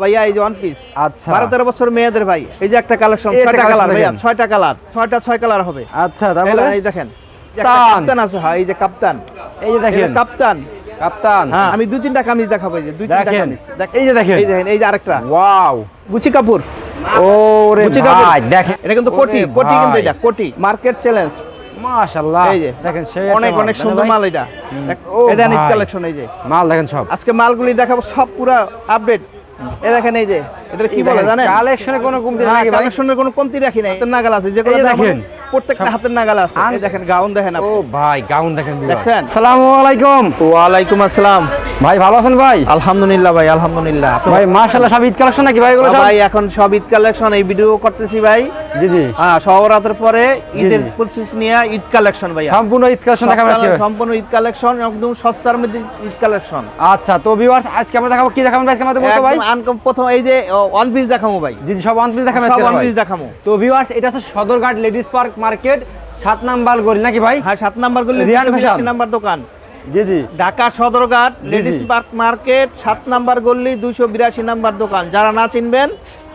ভাইয়া এই যে ওয়ান পিস আচ্ছা বারো তেরো বছর মেয়েদের ভাই এই যে একটা কালেকশন ছয়টা কালার ভাইয়া ছয়টা কালার ছয়টা ছয় কালার হবে আচ্ছা তারপরে এই দেখেন কাপ্তান। আছে হ্যাঁ এই যে কাপ্তান এই যে দেখেন কাপ্তান কাপ্তান হ্যাঁ আমি দুই তিনটা কামিজ দেখাবো এই যে দুই তিনটা দেখেন কামিজ এই যে দেখেন এই দেখেন এই যে আরেকটা ওয়াও গুচি কাপুর ওরে ভাই দেখেন এটা কিন্তু কোটি কোটি কিন্তু এটা কোটি মার্কেট চ্যালেঞ্জ মাশাআল্লাহ এই যে দেখেন সেই অনেক মাল, অনেক সুন্দর মাল এটা। কালেকশন এই যে মাল দেখেন সব আজকে মালগুলি দেখাবো সব পুরা আপডেট এ দেখেন এই যে এটা কি বলে জানেন? কালেকশনে কোনো কমতি নাকি কালেকশনের কোনো কমতি রাখি নাই। হাতের নাগাল আছে যেগুলো দেখেন দেখেন। প্রত্যেকটা হাতের নাগাল আছে। এই দেখেন গাউন দেখেন ও ভাই গাউন দেখেন। দেখছেন? আসসালামু আলাইকুম। ওয়ালাইকুম আসসালাম। ভাই ভালো আছেন ভাই? আলহামদুলিল্লাহ ভাই আলহামদুলিল্লাহ। ভাই মাশাআল্লাহ সব ঈদ কালেকশন নাকি ভাই এগুলো ভাই এখন সব ঈদ কালেকশন এই ভিডিও করতেছি ভাই। জি জি। হ্যাঁ সবরাতের পরে ঈদের প্রস্তুতি নিয়ে ঈদ কালেকশন ভাই সম্পূর্ণ ঈদ কালেকশন দেখাবেন সম্পূর্ণ ঈদ কালেকশন একদম সস্তার মধ্যে ঈদ কালেকশন। আচ্ছা তো ভিউয়ার্স আজকে আমরা দেখাবো কি ভাই আজকে আমাদের বলতো ভাই? প্রথম এই যে ওয়ান পিস দেখাবো ভাই। জি সব ওয়ান পিস সব ওয়ান পিস দেখাবো তো ভিউয়ার্স এটা হচ্ছে সদরঘাট লেডিস পার্ক মার্কেট সাত নাম্বার গলি নাকি ভাই? হ্যাঁ সাত নাম্বার গলি রিয়ান। নাম্বার দোকান। জি জি। Dhaka Sadarghat ladies park market সাত নাম্বার গল্লি দুইশো বিরাশি নাম্বার দোকান। যারা না চিনবেন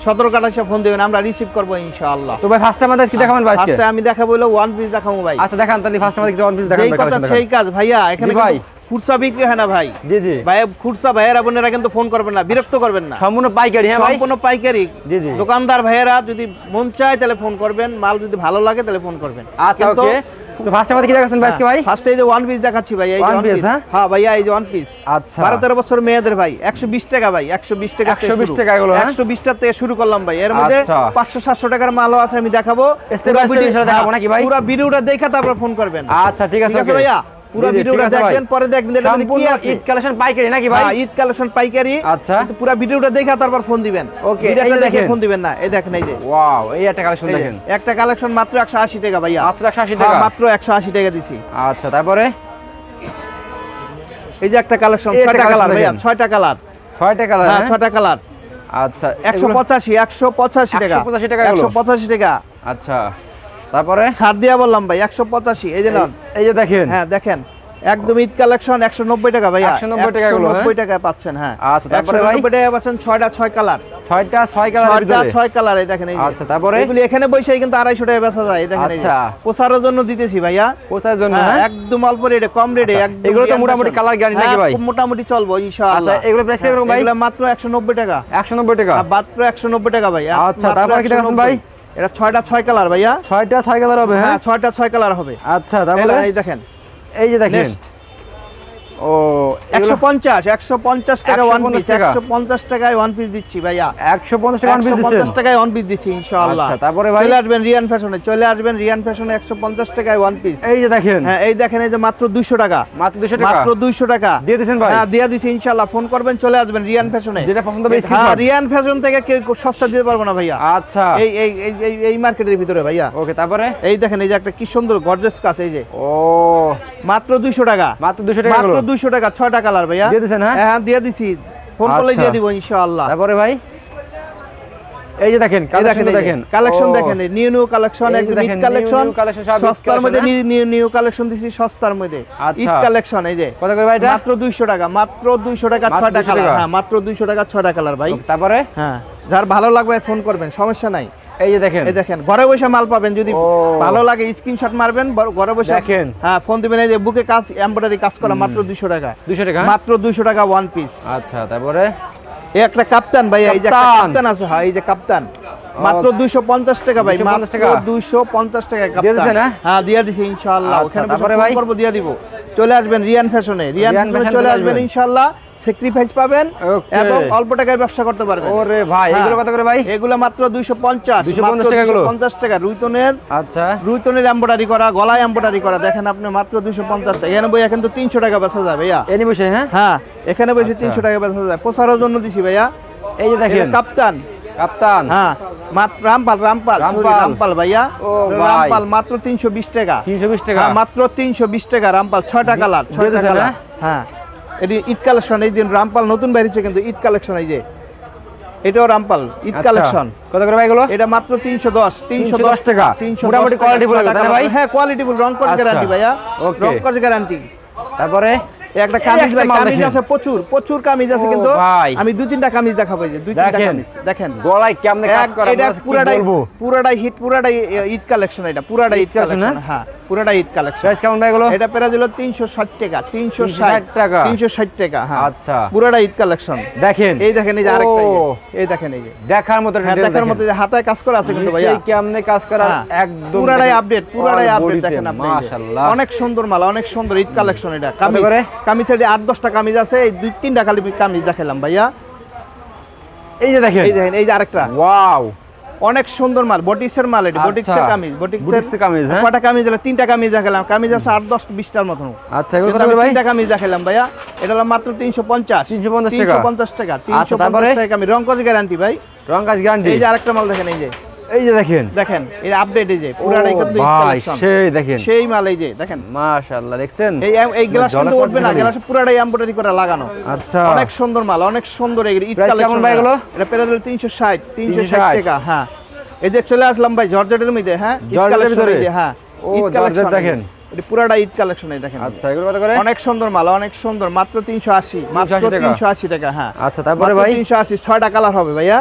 সদরঘাট এসে ফোন দেবেন আমরা রিসিভ করব ইনশাআল্লাহ। তো ভাই ফার্স্ট আমাদের কি দেখাবেন ভাই আজকে? আমি দেখাবো হলো ওয়ান পিস দেখাবো ভাই। আচ্ছা দেখান তাহলে ফার্স্ট আমাদের ওয়ান পিস দেখান যেই কথা সেই কাজ ভাইয়া এখানে ভাই। কিন্তু বিক্রি হয় না ভাই। জি জি। ভাই খুচরা ভাইয়েরা বোনেরা কিন্তু ফোন করবেন না বিরক্ত করবেন না। সম্পূর্ণ পাইকারি হ্যাঁ ভাই? সম্পূর্ণ পাইকারি। জি, জি। দোকানদার ভাইয়েরা যদি মন চায় তাহলে ফোন করবেন মাল যদি ভালো লাগে তাহলে ফোন করবেন। আচ্ছা ওকে তো ফার্স্ট আমাদের কি দেখাচ্ছেন ভাই আজকে ভাই ফার্স্টে এই যে ওয়ান পিস দেখাচ্ছি ভাই এই ওয়ান পিস হ্যাঁ? হ্যাঁ ভাইয়া এই যে ওয়ান পিস আচ্ছা বছর মেয়েদের ভাই একশো বিশ টাকা ভাই একশো বিশ টাকা 120 টাকা এগুলো, হ্যাঁ? একশো বিশ টাকা থেকে শুরু করলাম ভাই এর মধ্যে আচ্ছা। পাঁচশো সাতশো টাকার মালও আছে আমি দেখাবো দেখাবো নাকি ভাই? পুরো ভিডিওটা দেখে তারপর ফোন করবেন আচ্ছা ঠিক আছে। ভাইয়া পুরো ভিডিওটা ঠিক আছে ভাই। দেখবেন পরে দেখবেন এটা কি আছে? ঈদ কালেকশন পাইকারি নাকি ভাই? হ্যাঁ, ঈদ কালেকশন পাইকারি। আচ্ছা। কিন্তু পুরো ভিডিওটা দেখে তারপর ফোন দিবেন। Okay, ভিডিওটা দেখে ফোন দিবেন না। এই দেখেন এই যে। ওয়াও এই একটা কালেকশন দেখেন। একটা কালেকশন মাত্র একশো আশি টাকা ভাইয়া। মাত্র 180 হ্যাঁ, টাকা। মাত্র একশো আশি টাকা দিছি। আচ্ছা তারপরে? এই যে একটা কালেকশন এই ছয়টা কালার ভাইয়া কালার। ছয়টা কালার হ্যাঁ ছয়টা কালার। আচ্ছা একশো এগুলো- পঁচাশি একশো পঁচাশি টাকা। 185 টাকা এগুলো? একশো পঁচাশি টাকা। আচ্ছা। তারপরে? ছাড় দিয়া বললাম ভাই একশো পঁচাশি এই যে নন। এই যে দেখেন। হ্যাঁ দেখেন একদম ঈদ কালেকশন একশো নব্বই টাকা ভাইয়া। 190 টাকা এগুলো, হ্যাঁ? নব্বই টাকায় পাচ্ছেন হ্যাঁ। আচ্ছা, তারপরে নব্বই টাকা পাচ্ছেন ছয়টা ছয় কালার। ছয়টা ছয় কালার ছয়টা ছয় কালার এই দেখেন আচ্ছা, তারপরে? এগুলি এখানে বসে কিন্তু আড়াইশো টাকা বেচা যায় এই দেখেন আচ্ছা। প্রচারের জন্য দিতেছি ভাইয়া। জন্য হ্যাঁ, হ্যাঁ? একদম অল্প রেটে কম রেটে আচ্ছা, এগুলো তো মোটামুটি নাকি হ্যাঁ, ভাই? মোটামুটি চলবো ইনশাআল্লাহ। আচ্ছা, এগুলো ভাই? মাত্র একশো নব্বই টাকা। একশো নব্বই টাকা? মাত্র একশো নব্বই টাকা ভাই আচ্ছা, তারপরে কি দেখাচ্ছেন 190 ভাই? এটা ছয়টা ছয় কালার ভাইয়া। ছয়টা ছয় কালার হবে হ্যাঁ? হ্যাঁ ছয়টা ছয় কালার হবে। আচ্ছা তাহলে এই দেখেন। এই যে দেখেন। ও একশো পঞ্চাশ একশো পঞ্চাশ টাকা ওয়ান পিস টাকা। একশো পঞ্চাশ টাকায় ওয়ান পিস দিচ্ছি ভাইয়া। একশো পঞ্চাশ টাকা একশো পিস পঞ্চাশ দিচ্ছেন টাকায় ওয়ান পিস দিচ্ছি ইনশাআল্লাহ। আচ্ছা, তারপরে ভাই? চলে আসবেন রিয়ান ফ্যাশনে চলে আসবেন রিয়ান ফ্যাশনে একশো পঞ্চাশ টাকায় ওয়ান পিস এই যে দেখেন। হ্যাঁ এই দেখেন এই যে মাত্র দুইশো টাকা। মাত্র দুশো টাকা? মাত্র দুইশো টাকা। দিয়ে দিয়েছেন ভাই? হ্যাঁ দিয়ে দিচ্ছি ইনশাআল্লাহ। ফোন করবেন চলে আসবেন রিয়ান ফ্যাশনে। যেটা পছন্দ হবে হ্যাঁ রিয়ান ফ্যাশন থেকে কেউ সস্তা দিতে পারব না ভাইয়া। আচ্ছা। এই এই এই এই- এই মার্কেটের ভিতরে ভাইয়া। ওকে তারপরে? এই দেখেন এই যে একটা কি সুন্দর গর্জেস কাজ এই যে। ও। মাত্র দুইশো টাকা। মাত্র দুশো টাকা মাত্র হলো। দুইশো টাকা ছয়টা কালার ভাইয়া দিয়ে দিছেন, হ্যাঁ? হ্যাঁ দিয়ে দিছি ফোন করলে আচ্ছা। দিয়ে দিব ইনশাআল্লাহ তারপরে ভাই এই যে দেখেন এই কালেকশন দেখেন দেখেন কালেকশন দেখেন নিউ নিউ কালেকশন একদম ঈদ কালেকশন সস্তার মধ্যে হ্যাঁ? নিউ নিউ কালেকশন দিছি সস্তার মধ্যে আচ্ছা। ঈদ কালেকশন এই যে কত করে ভাই এটা মাত্র 200 টাকা মাত্র 200 টাকা মাত্র ছয়টা কালার টাকা? হ্যাঁ মাত্র 200 টাকা ছয়টা কালার ভাই তারপরে হ্যাঁ যার ভালো লাগবে ফোন করবেন সমস্যা নাই এই যে দেখেন। এই দেখেন ঘরে বসে মাল পাবেন যদি ভালো লাগে স্ক্রিনশট মারবেন ঘরে বসে দেখেন। হ্যাঁ ফোন দিবেন এই যে বুকে কাজ এমব্রয়ডারি কাজ করা মাত্র 200 টাকা। দুশো টাকা? মাত্র 200 টাকা ওয়ান পিস আচ্ছা তারপরে? এই একটা কাপ্তান ভাই এই যে কাপ্তান। আছে হ্যাঁ এই যে কাপ্তান। মাত্র 250 টাকা ভাই 250 মাত্র টাকা? 250 টাকা কাপ্তান। দিছেন, হ্যাঁ? দিয়ে দিছি ইনশাআল্লাহ। আচ্ছা, ওখানে বসে? করব দিয়ে দিব। চলে আসবেন রিয়ান ফ্যাশনে। রিয়ান ফ্যাশনে চলে আসবেন। ইনশাআল্লাহ। স্যাক্রিফাইস পাবেন এবং অল্প টাকায় ব্যবসা করতে পারবেন। ওরে ভাই হ্যাঁ। এগুলো কত করে ভাই? এগুলো মাত্র 250 250 টাকা এগুলো? 50 টাকা। রুইতনের আচ্ছা। রুইতনের এমব্রয়ডারি করা গলায় এমব্রয়ডারি করা দেখেন আপনি মাত্র 250 টাকা। এখানে বই এখন তো 300 টাকা বেচা যায় ভাইয়া। এনি বসে হ্যাঁ? হ্যাঁ এখানে বসে আচ্ছা। 300 টাকা বেচা যায়। প্রচারের জন্য দিছি ভাইয়া। এই যে দেখেন। কাপ্তান। কাপ্তান। হ্যাঁ মাত্র রামপাল রামপাল রামপাল। ভাইয়া। রামপাল মাত্র 320 টাকা। তিনশো বিশ টাকা? হ্যাঁ মাত্র 320 টাকা রামপাল। ছয়টা কালার ছয়টা দিয়েছেন, কালার। হ্যাঁ? এটি ঈদ কালেকশন এই দিন রামপাল নতুন বেরিয়েছে কিন্তু ঈদ কালেকশন এই যে এটাও রামপাল ঈদ আচ্ছা। কালেকশন কত করে ভাই এগুলো এটা মাত্র 310 310 টাকা। মোটামুটি কোয়ালিটি ভাই? হ্যাঁ কোয়ালিটি ফুল রং কস আচ্ছা। গ্যারান্টি ভাইয়া. রং করার গ্যারান্টি তারপরে একটা কামিজ ভাই কামিজ আছে প্রচুর প্রচুর কামিজ আছে কিন্তু আমি দুই তিনটা কামিজ দেখাবো যে দুই তিনটা কামিজ দেখেন। গলায় কেমনে কাজ করা এটা পুরাটাই পুরাটাই হিট পুরাটাই ঈদ কালেকশন এটা পুরাটাই ঈদ কালেকশন হ্যাঁ পুরাটাই ঈদ কালেকশন প্রাইস কেমন ভাই এটা পেরা দিল তিনশো ষাট টাকা 360 টাকা। তিনশো ষাট টাকা হ্যাঁ। আচ্ছা। পুরাটা ঈদ কালেকশন দেখেন। এই দেখেন এই যে আরেকটা এই দেখেন এই যে। দেখার মতো হ্যাঁ দেখার মতো যে হাতায় কাজ করা আছে কিন্তু ভাইয়া। কেমনে কাজ করা হ্যাঁ, একদম পুরাটাই আপডেট পুরাটাই আপডেট দেখেন আপনি মাশাআল্লাহ। অনেক সুন্দর মাল অনেক সুন্দর ঈদ কালেকশন এটা কামিজ। কামিজ এর আট দশটা কামিজ আছে এই দুই তিনটা খালি কামিজ দেখালাম ভাইয়া। এই যে দেখেন। এই দেখেন এই যে আরেকটা। ওয়াও। অনেক সুন্দর মাল বটিক্সের মাল এটা আচ্ছা। বটিক্সের কামিজ বটিক্সের কামিজ, হ্যাঁ? কয়টা কামিজ হলো? তিনটা কামিজ দেখালাম। কামিজ আছে আট দশ বিশটার মতো আচ্ছা এগুলো করে ভাই? তিনটা কামিজ দেখালাম ভাইয়া। এটা হলো মাত্র তিনশো পঞ্চাশ। 350 টাকা? তিনশো পঞ্চাশ টাকা তিনশো আচ্ছা, তারপরে? পঞ্চাশ টাকা আমি রঙ্কজ গ্যারান্টি ভাই। রং কাজ গ্যারান্টি। এই যে আরেকটা মাল দেখেন এই যে। এই যে দেখেন। দেখেন এই আপডেট এই যে পুরাটাই কিন্তু collection। সেই দেখেন। সেই মাল এই যে দেখেন। মাশাআল্লাহ দেখছেন? এই এই গ্লাস কিন্তু উঠবে না গ্লাস পুরাটাই এমব্রয়ডারি করে লাগানো। আচ্ছা। অনেক সুন্দর মাল অনেক সুন্দর এগুলো ঈদ কালেকশন ভাই এগুলো? এটা ষাট তিনশো 360 টাকা হ্যাঁ। এই যে চলে আসলাম ভাই জর্জেটের মধ্যে হ্যাঁ? collection ভিতরে? এই যে, হ্যাঁ। ও, ঈদ জর্জেট দেখেন। এটা পুরাটা ঈদ কালেকশন এই দেখেন। আচ্ছা এগুলো কত করে? অনেক সুন্দর মাল অনেক সুন্দর মাত্র তিনশো আশি মাত্র 380 তিনশো আশি টাকা হ্যাঁ। আচ্ছা তারপরে ভাই? তিনশো আশি ছয়টা কালার হবে ভাইয়া।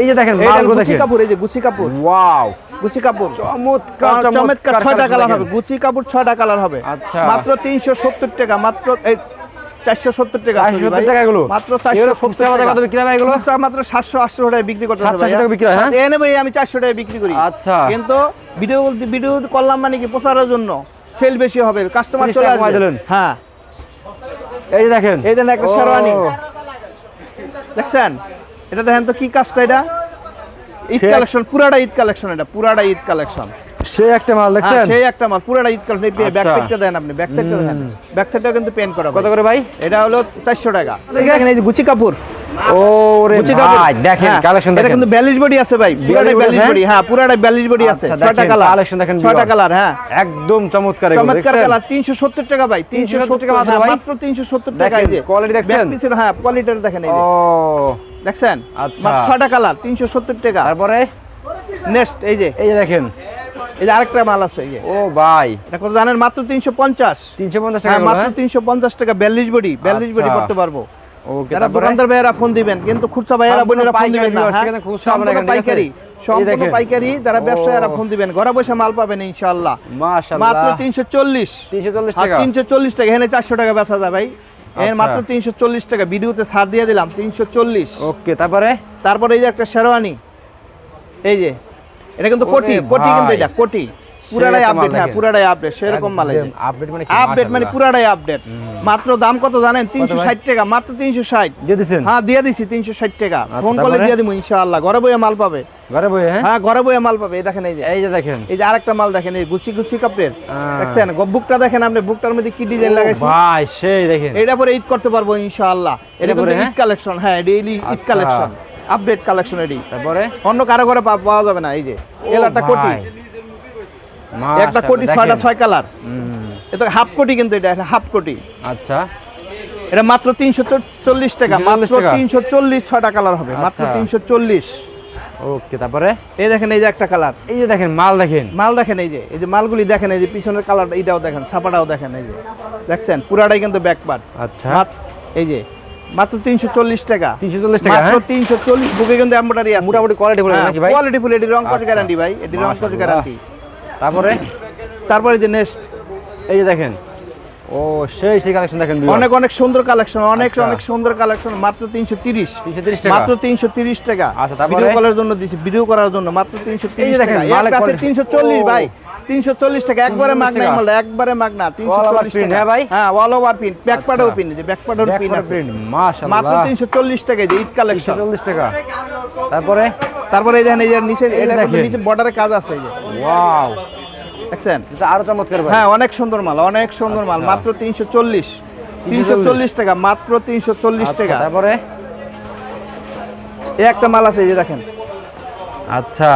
এই যে দেখেন মালগুলো দেখেন কাপড় এই যে গুচি কাপড়। ওয়াও। গুচি কাপড়। চমৎকার চমৎকার ছয়টা কালার হবে দেখেন। গুচি কাপড় ছয়টা কালার হবে। আচ্ছা। মাত্র তিনশো সত্তর টাকা মাত্র এই চারশো সত্তর টাকা 470 টাকা এগুলো? মাত্র এগুলো চারশো খুচরা সত্তর বাজারে টাকা। কত বিক্রি হয় ভাই এগুলো? মাত্র সাতশো আটশো টাকায় বিক্রি করতে 700 টাকা বিক্রি হয়, হ্যাঁ? এনে ভাই আমি চারশো টাকায় বিক্রি করি। আচ্ছা। কিন্তু ভিডিও বলতে ভিডিও করলাম মানে কি প্রচারের জন্য সেল বেশি হবে কাস্টমার চলে আসবে। হ্যাঁ। এই যে দেখেন। এই দেন একটা শেরওয়ানি। দেখছেন? এটা দেখেন তো কি কাজটা এটা? ঈদ কালেকশন পুরাটা ঈদ কালেকশন এটা পুরাটা ঈদ কালেকশন। সে একটা মাল হ্যাঁ দেখছেন? সেই একটা মাল পুরাটা ঈদ কালেকশন। এই ব্যাক আচ্ছা। সাইডটা দেন আপনি ব্যাক সাইডটা দেখেন ব্যাক সাইডটা কিন্তু পেন করা কত করে ভাই? এটা হলো চারশো টাকা। দেখেন এই যে গুচি কাপড়। ও রে গুচি ভাই দেখেন হ্যাঁ, কালেকশন এটা কিন্তু ব্যালিশ বডি আছে ভাই পুরাটাই body ব্যালিশ বডি হ্যাঁ পুরাটাই ব্যালিশ বডি আছে আচ্ছা, কালার collection দেখেন ছয়টা viewers। কালার হ্যাঁ। একদম চমৎকার এগুলো চমৎকার কালার তিনশো সত্তর টাকা ভাই তিনশো 370 টাকা মাত্র টাকা ভাই? মাত্র তিনশো সত্তর টাকা এই যে। দেখছেন? Back piece হ্যাঁ কোয়ালিটির দেখেন এই ও। দেখছেন? আচ্ছা। ছয়টা কালার তিনশো সত্তর টাকা। তারপরে? নেক্সট এই যে। এই যে দেখেন। এই যে আরেকটা মাল আছে ও ভাই। এটা কত জানেন? মাত্র তিনশো পঞ্চাশ। তিনশো পঞ্চাশ টাকা হ্যাঁ মাত্র হ্যাঁ? তিনশো পঞ্চাশ টাকা বিয়াল্লিশ বডি। বিয়াল্লিশ বডি আচ্ছা। করতে পারব। ওকে যারা দোকানদার ভাইয়েরা ফোন দিবেন কিন্তু খুচরা ভাইয়েরা সম্পূর্ণ বোনেরা ফোন দিবেন না viewers, হ্যাঁ? সেখানে খুচরা হবে না সম্পূর্ণ এখানে, ঠিক আছে? পাইকারি এই সম্পূর্ণ পাইকারি যারা ব্যবসায়ীরা ফোন দিবেন ঘরে বসে মাল পাবেন ইনশাআল্লাহ। মাত্র তিনশো চল্লিশ। তিনশো চল্লিশ টাকা। তিনশো চল্লিশ টাকা এখানে চারশো টাকা বেচা যায় ভাই। এর আচ্ছা। মাত্র তিনশো চল্লিশ টাকা। ভিডিওতে ছাড় দিয়ে দিলাম তিনশো চল্লিশ। ওকে তারপরে? তারপরে এই যে একটা শেরওয়ানি এই যে এটা কিন্তু কোটি কোটি কিন্তু এটা কোটি। পুরাটাই আপডেট হ্যাঁ। পুরাটাই আপডেট সেরকম মাল আপডেট মানে আপডেট মানে পুরাটাই আপডেট মাত্র দাম কত জানেন? তিনশো ষাট টাকা মাত্র তিনশো ষাট। দিয়ে দিছেন? হ্যাঁ দিয়ে দিছি তিনশো ষাট টাকা। আচ্ছা, ফোন করলে দিয়ে দিব ইনশাআল্লাহ। ঘরে বইয়ে মাল পাবে। ঘরে বই হ্যাঁ? ঘরে বইয়ে মাল পাবে এই দেখেন এই যে। এই যে দেখেন। এই যে আরেকটা মাল দেখেন এই গুছি গুছি কাপড়ের। দেখছেন? বুকটা দেখেন আপনি বুকটার মধ্যে কি ডিজাইন ও ভাই সেই দেখেন। এটা পরে ঈদ করতে পারব ইনশাআল্লাহ। এটা পরে? ঈদ কালেকশন হ্যাঁ daily Eid. Collection update collection এডি তারপরে? অন্য কারও ঘরে পাওয়া যাবে না এই যে। এলাটা কোটি। একটা কোটি ছয়টা ছয় কালার এটা হাফ কোটি কিন্তু এটা হাফ কোটি। আচ্ছা। এটা মাত্র তিনশো চল্লিশ টাকা মাত্র তিনশো চল্লিশ ছয়টা কালার হবে মাত্র আচ্ছা। তিনশো চল্লিশ। ওকে তারপরে? এই দেখেন এই যে একটা কালার। এই যে দেখেন মাল দেখেন। মাল দেখেন এই যে এই যে মালগুলি দেখেন এই যে পিছনের কালার এইটাও দেখেন ছাপাটাও দেখেন এই যে। দেখছেন? পুরাটাই কিন্তু ব্যাকপার্ট আচ্ছা। এই যে মাত্র তিনশো চল্লিশ টাকা। 340 টাকা, মাত্র হ্যাঁ? তিনশো চল্লিশ বুকে কিন্তু এম্বয়ডারি আছে। মোটামুটি কোয়ালিটি বলে নাকি ভাই? কোয়ালিটি ফুল এটি রং আচ্ছা। গ্যারান্টি ভাই এটি রং মাশাআল্লাহ। গ্যারান্টি তারপরে? তারপরে যে নেক্সট এই যে দেখেন ও সেই সেই কালেকশন দেখেন অনেক অনেক সুন্দর কালেকশন অনেক আচ্ছা। অনেক সুন্দর কালেকশন মাত্র তিনশো তিরিশ। 330 টাকা। মাত্র তিনশো তিরিশ টাকা। আচ্ছা, তারপরে? ভিডিও করার জন্য দিচ্ছি ভিডিও করার জন্য মাত্র তিনশো এই তিরিশ যে দেখেন, টাকা। আছে চল্লিশ ও। ভাই। তিনশো চল্লিশ টাকা একবারে 340 মাগ নাই টাকা। মাল একবারে মাগ না তিনশো চল্লিশ টাকা। হ্যাঁ ভাই? হ্যাঁ অল ওভার পিন ব্যাক আচ্ছা। পিন যে ব্যাক পাড়েও পিন আছে। মাশাআল্লাহ। মাত্র তিনশো চল্লিশ টাকা যে ঈদ কালেকশন 340 টাকা। তারপরে? তারপরে এই দেখেন এই যে নিচে এটা। নিচে বর্ডারে কাজ আছে এই যে। ওয়াও দেখছেন আরও চমৎকার হ্যাঁ অনেক সুন্দর মাল অনেক সুন্দর মাল। আচ্ছা। মাত্র তিনশো চল্লিশ। তিনশো চল্লিশ টাকা মাত্র তিনশো চল্লিশ আচ্ছা, টাকা। তারপরে? এই একটা মাল আছে এই যে দেখেন। আচ্ছা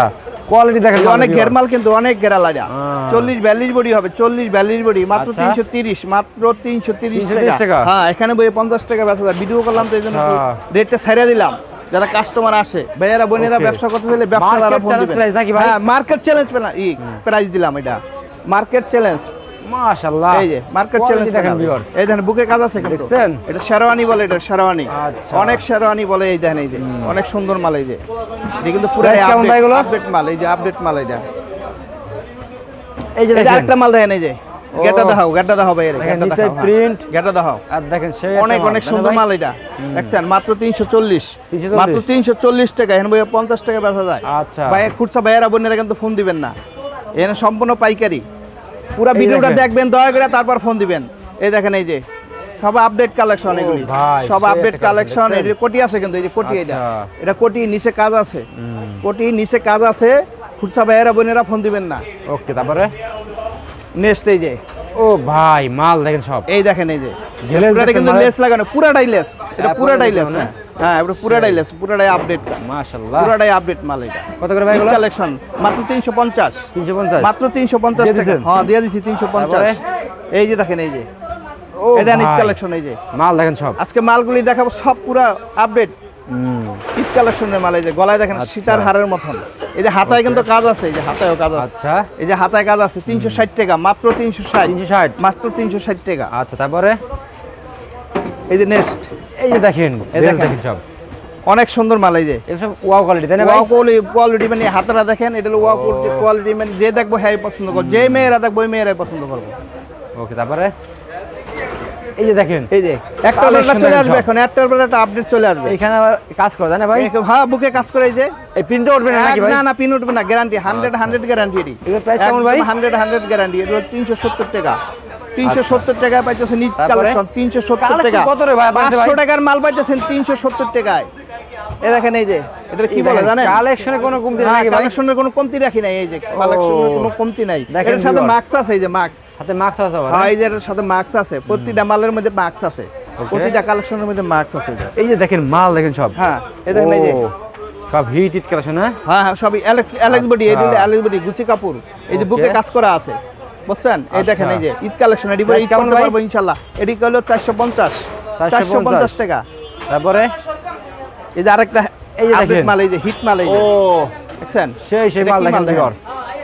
কোয়ালিটি দেখেন এই অনেক ঘের মাল কিন্তু অনেক ঘেরা লাগা চল্লিশ বিয়াল্লিশ বডি হবে চল্লিশ বিয়াল্লিশ বডি মাত্র আচ্ছা। তিনশো তিরিশ মাত্র তিনশো তিরিশ টাকা? হ্যাঁ এখানে বই পঞ্চাশ টাকা বেচা যায়। ভিডিও করলাম তো এই জন্য। রেটটা ছেড়ে দিলাম। যারা কাস্টমার আসে ভাইয়ারা বোনেরা ব্যবসা করতে চাইলে Market ফোন দিবেন। price নাকি ভাই? হ্যাঁ মার্কেট চ্যালেঞ্জ ই প্রাইস দিলাম এটা। মার্কেট চ্যালেঞ্জ মাশাআল্লাহ। এই যে মার্কেট চ্যালেঞ্জ দেখেন ভিউয়ার্স এই দেখেন বুকে কাজ আছে কিন্তু। দেখছেন? এটা শেরওয়ানি বলে এটা শেরওয়ানি। আচ্ছা। অনেক শেরওয়ানি বলে এই দেখেন এই যে। অনেক সুন্দর মাল এই যে। এটা কিন্তু পুরো? আপডেট মাল এই যে আপডেট মাল এটা। এই যে এই যে দেখেন। আরেকটা মাল দেখেন এই যে। ভাই। গেটটা দেখাও আর দেখেন সেই অনেক অনেক সুন্দর মাল এটা। দেখছেন মাত্র 340 মাত্র তিনশো চল্লিশ টাকা এখানে ভাই পঞ্চাশ টাকা বেচা যায়। আচ্ছা। ভাই খুচরা ভাইয়েরা বোনেরা কিন্তু ফোন দিবেন না। এখানে সম্পূর্ণ পাইকারি। পুরো ভিডিওটা দেখবেন দয়া করে তারপর ফোন দিবেন। এই দেখেন এই যে সব আপডেট কালেকশন এগুলি। সব আপডেট কালেকশন কোটি আছে কিন্তু এই যে কোটি এটা। আচ্ছা। এটা কোটি নিচে কাজ আছে। কোটি নিচে কাজ আছে। খুচরা ভাইয়েরা বোনেরা ফোন দিবেন না। ওকে তারপরে? নেক্সট এই যে। ও ভাই মাল দেখেন সব। এই দেখেন এই যে। পুরাটা কিন্তু লেস লাগানো পুরাটাই লেস। এটা হ্যাঁ, পুরাটাই লেস না? হ্যাঁ। এটা পুরাটাই লেস পুরাটাই আপডেট মাশাআল্লাহ। পুরাটাই আপডেট মাল এটা। কত করে ভাই এগুলো? কালেকশন মাত্র তিনশো পঞ্চাশ। 350 মাত্র তিনশো পঞ্চাশ দিয়ে টাকা। হ্যাঁ দিয়ে তিনশো পঞ্চাশ। এই যে দেখেন এই যে। ও এই দেখেন কালেকশন এই যে। মাল দেখেন সব। আজকে মালগুলি দেখাবো সব পুরা আপডেট ঈদ কালেকশনের মাল এই যে গলায় দেখেন আচ্ছা। সীতার হারের মতন। এই যে হাতায় কিন্তু কাজ আছে এই যে হাতায়ও কাজ আছে। আচ্ছা। এই যে হাতায় কাজ আছে তিনশো ষাট টাকা মাত্র তিনশো ষাট। 360 মাত্র তিনশো ষাট টাকা। আচ্ছা তারপরে? এই যে নেক্সট। এই যে দেখেন এই দেখেন। সব। অনেক সুন্দর মাল এই যে। এগুলো সব ওয়াও কোয়ালিটি তাই না ওয়াও কোয়ালিটি মানে হাতারা দেখেন এটা হলো ওয়াও কোয়ালিটি মানে যে দেখব হ্যাঁ পছন্দ করব। যে মেয়েরা দেখব ওই মেয়েরাই পছন্দ করব। ওকে তারপরে? এই যে দেখেন এই যে একটা চলে আসবে এখন একটার পরে একটা আপডেট চলে আসবে। এখানে আবার কাজ করে না ভাই? হ্যাঁ বুকে কাজ করে এই যে। এই প্রিন্টে উঠবে না নাকি ভাই? না না প্রিন্ট উঠবে না গ্যারান্টি হান্ড্রেড হান্ড্রেড গ্যারান্টি এটি। এগুলোর প্রাইস কেমন ভাই? হান্ড্রেড হান্ড্রেড গ্যারান্টি এটা তিনশো সত্তর টাকা। তিনশো সত্তর টাকায় পাইতেছেন নিট আচ্ছা। কালেকশন তিনশো সত্তর Collection টাকা। কত রে ভাই? আপনার কাছে পাঁচশো ভাই? টাকার মাল পাইতেছেন তিনশো সত্তর টাকায়। এ দেখেন এই যে এটা কি বলে জানেন? কালেকশনে কোনো কমতি হ্যাঁ, নাকি কালেকশনের কোনো কমতি রাখি নাই এই যে কালেকশনের কোনো কমতি নাই। এর সাথে। মার্কস আছে এই যে মার্কস হাতে মাস্ক আছে হ্যাঁ হ্যাঁ? এই যে এর সাথে মার্কস আছে প্রতিটা মালের মধ্যে মার্কস আছে। প্রতিটা কালেকশনের মধ্যে মার্কস আছে। এই যে। দেখেন মাল দেখেন সব। হ্যাঁ এই দেখেন এই যে। সব হিট হিট কালেকশন হ্যাঁ হ্যাঁ সবই অ্যালেক্স অ্যালেক্স বডি এই। অ্যালেক্স বডি গুচি কাপুর এই যে বুকে কাজ করা আছে বুঝছেন? এই দেখেন আচ্ছা। এই যে ঈদ কালেকশন এটি ঈদ করতে পারব এটি হলো চারশো পঞ্চাশ। চারশো পঞ্চাশ। টাকা। তারপরে? এই যে আরেকটা এই যে দেখেন। মাল এই যে হিট মাল এই ও। দেখছেন? সেই সেই মাল দেখেন?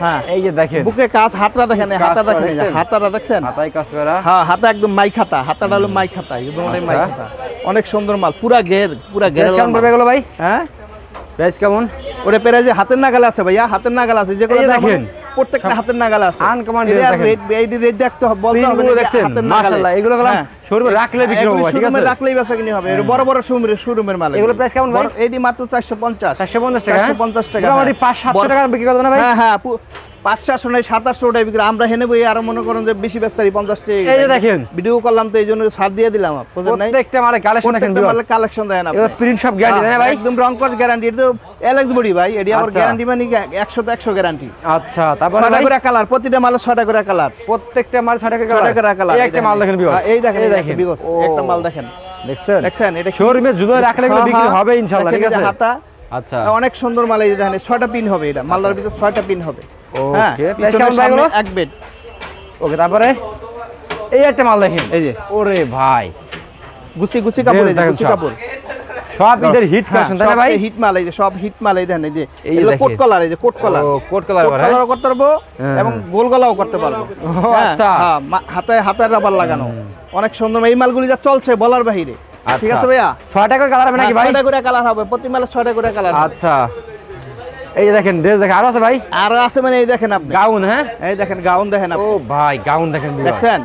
হ্যাঁ। এই যে দেখেন। বুকে কাজ হাতটা দেখেন হাতটা দেখেন দেখছেন? হাতাটা দেখছেন? হাতায় কাজ করা। হ্যাঁ হাতা একদম মাই খাতা হাতাটা হলো মাই খাতা একদম ওটাই মাই আচ্ছা। খাতা। অনেক সুন্দর মাল পুরা ঘের পুরা ঘের কেমন পড়বে এগুলো ভাই? হ্যাঁ? প্রাইস কেমন? ওরে পেরে যে হাতের নাগালে আছে ভাইয়া হাতের নাগাল আছে যে দেখেন। প্রত্যেকটা হাতের নাগাল আছে rate আর দেখেন। রেট দেখতে হবে বলতে হবে হাতের নাগালে। মাশাআল্লাহ এগুলো হ্যাঁ। শোরুমে রাখলে বিক্রি হবে ঠিক আছে রাখলেই বেচা কিনে হবে বড় বড় শোরুমের শোরুমের মাল এগুলো প্রাইস কেমন ভাই? এটি মাত্র চারশো পঞ্চাশ 450 টাকা হ্যাঁ? 450 টাকা, মোটামুটি হ্যাঁ। 5 700 টাকা বিক্রি করবে না ভাই হ্যাঁ হ্যাঁ পু- পাঁচ চারশো নয় সাতাশশো টাকা আমরা হেনে বই আরও মনে করেন যে বেশি বেচতারি পঞ্চাশ টাকা দেখেন। ভিডিও করলাম তো এই জন্য ছাড় দিয়ে দিলাম বুঝলেন নাই? কালেকশন দেন আপনি। প্রিন্ট সব গ্যারান্টি না ভাই? একদম রং কস গ্যারান্টি এটা তো এলএক্স বডি ভাই এটি আমার আচ্ছা। গ্যারান্টি মানে একশো তো একশো গ্যারান্টি আচ্ছা তারপর ভাই? করে কালার প্রতিটা ছয়টা করে কালার প্রত্যেকটা মাল 6 টাকা ছয়টা করে কালার একটা মাল দেখেন। এই দেখেন এই দেখেন। একটা মাল দেখেন। দেখছেন? দেখছেন এটা শোরুমে জুতো রাখলে হ্যাঁ, বিক্রি হ্যাঁ। হবে ইনশাআল্লাহ ঠিক আছে? হাতা। আচ্ছা। অনেক সুন্দর মাল এই দেখেন ছয়টা পিন হবে এটা। মালদার ভিতরে ছয়টা পিন হবে। হ্যাঁ? এক বেড ওকে তারপরে? এই একটা মাল দেখেন। এই যে। ওরে ভাই। গুছি গুছি কাপড় এই গুছি কাপড়। সব হিট হ্যাঁ, তাই না ভাই? হিট মাল এই যে সব হিট মাল এই দেখেন এই যে এগুলো কোট কলার এই যে কোট কলার কোট কালার হ্যাঁ? করতে পারব হ্যাঁ। এবং গোল গলাও করতে পারব। আচ্ছা। হ্যাঁ, হাতে হাতের রাবার লাগানো। অনেক সুন্দর এই মালগুলি যা চলছে বলার বাহিরে। ঠিক আচ্ছা। আছে ভাইয়া? ছয় টাকার কালার হবে নাকি ভাই? ছয়টা করে কালার হবে প্রতি মালে ছয়টা করে কালার আচ্ছা। এই দেখেন ড্রেস দেখেন আরও আছে ভাই? আরও আছে মানে এই দেখেন আপনি। গাউন হ্যাঁ? এই দেখেন গাউন দেখেন আপনি। ও ভাই গাউন দেখেন। দেখছেন?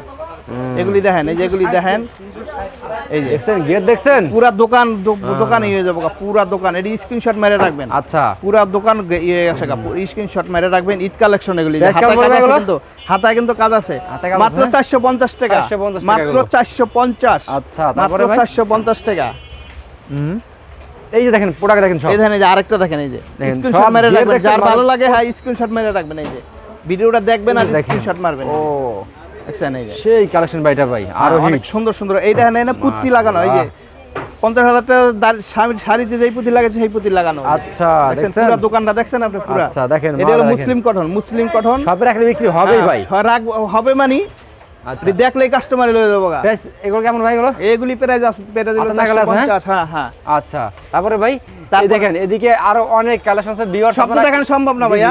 এগুলি দেখেন এই যে এগুলি দেখেন এই যে। দেখছেন? গেট দেখছেন? পুরা দোকান দোকান ইয়ে যাব পুরা দোকান। এটি স্ক্রিনশট মেরে রাখবেন। আচ্ছা। পুরা দোকান ইয়ে আছে স্ক্রিনশট মেরে রাখবেন। ঈদ কালেকশন এগুলি। কিন্তু হাতায় কিন্তু কাজ আছে। মাত্র চারশো পঞ্চাশ টাকা। 450 টাকা মাত্র। চারশো পঞ্চাশ। আচ্ছা, মাত্র? চারশো পঞ্চাশ টাকা। হুম। এই যে দেখেন প্রোডাক্ট দেখেন সব। এই দেখেন এই যে আরেকটা দেখেন এই যে স্ক্রিনশট মেরে রাখবেন যার ভালো। লাগে হ্যাঁ স্ক্রিনশট মেরে রাখবেন এই যে। ভিডিওটা দেখবেন আর স্ক্রিনশট মারবেন। ও। দেখছেন এই যে। সেই কালেকশন ভাইটা ভাই আরও হ্যাঁ, অনেক। সুন্দর সুন্দর। এইটা এনে এনে পুঁতি লাগানো এই যে। পঞ্চাশ হাজার টাকা শাড়িতে যেই পুঁতি লাগাচ্ছে সেই পুঁতি লাগানো। আচ্ছা পুরো দোকানটা দেখছেন আপনি পুরো? আচ্ছা, দেখেন, এটা হলো মুসলিম কটন মুসলিম কটন সবে রাখলে বিক্রি ভাই। হ্যাঁ, রাখ- হবে মানে আচ্ছা। আপনি দেখলেই কাস্টমার লয়ে যাব গা। Price এগুলো কেমন ভাই এগুলো? এগুলি প্রাইস আছে পেটা দিল হাতের নাগালে আছে, হ্যাঁ? হ্যাঁ হ্যাঁ। আচ্ছা তারপরে ভাই এই দেখেন এদিকে আরও অনেক কালেকশন আছে বিয়ার সব দেখানো সম্ভব না ভাইয়া।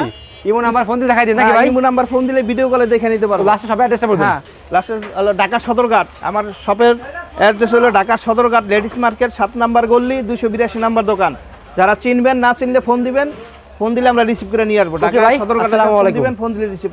ইমো নাম্বার ফোন দিয়ে দেখাই দিন নাকি হ্যাঁ, ভাই? ইমো নাম্বার ফোন দিলে ভিডিও কলে দেখে নিতে পারব। লাস্টে সবাই অ্যাড্রেসটা বলুন হ্যাঁ লাস্টে হলো ঢাকা সদরঘাট। আমার শপের অ্যাড্রেস হলো ঢাকা সদরঘাট লেডিস মার্কেট সাত নাম্বার গল্লি দুশো বিরাশি নাম্বার দোকান। যারা চিনবেন না চিনলে ফোন দিবেন ফোন দিলে আমরা রিসিভ করে নিয়ে আসব। ঢাকা সদরঘাট। দিবেন ফোন দিলে রিসিভ